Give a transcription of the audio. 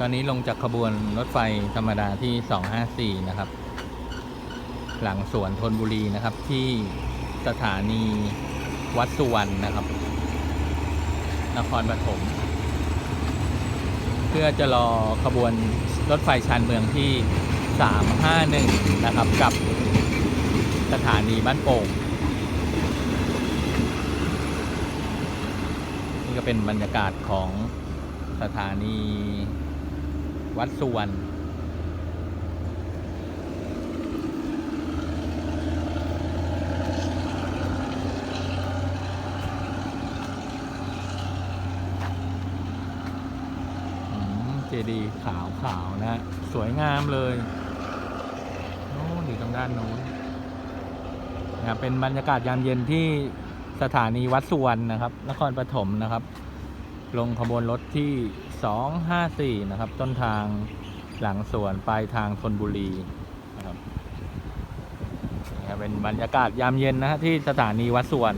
ตอนนี้ลงจากขบวนรถไฟธรรมดาที่ 254 นะครับ หลังสวนธนบุรีนะครับ ที่สถานีวัดสุวรรณนะครับ นครปฐมเพื่อจะรอขบวนรถไฟชานเมืองที่ 351 นะครับ กับสถานีบ้านโป่งนี่ก็เป็นบรรยากาศของสถานี วัดสุวรรณเจดีย์ขาวขาวๆนะฮะสวยงามเลยโน้นอยู่ตรงด้านโน้นนะครับเป็นบรรยากาศยามเย็นที่สถานีวัดสุวรรณนะครับ นครปฐมนะครับ ลงขบวนรถที่ 254 นะครับ ต้นทางหลังสวนปลายทางธนบุรีนะครับเป็นบรรยากาศยามเย็นนะฮะที่สถานีวัดสวน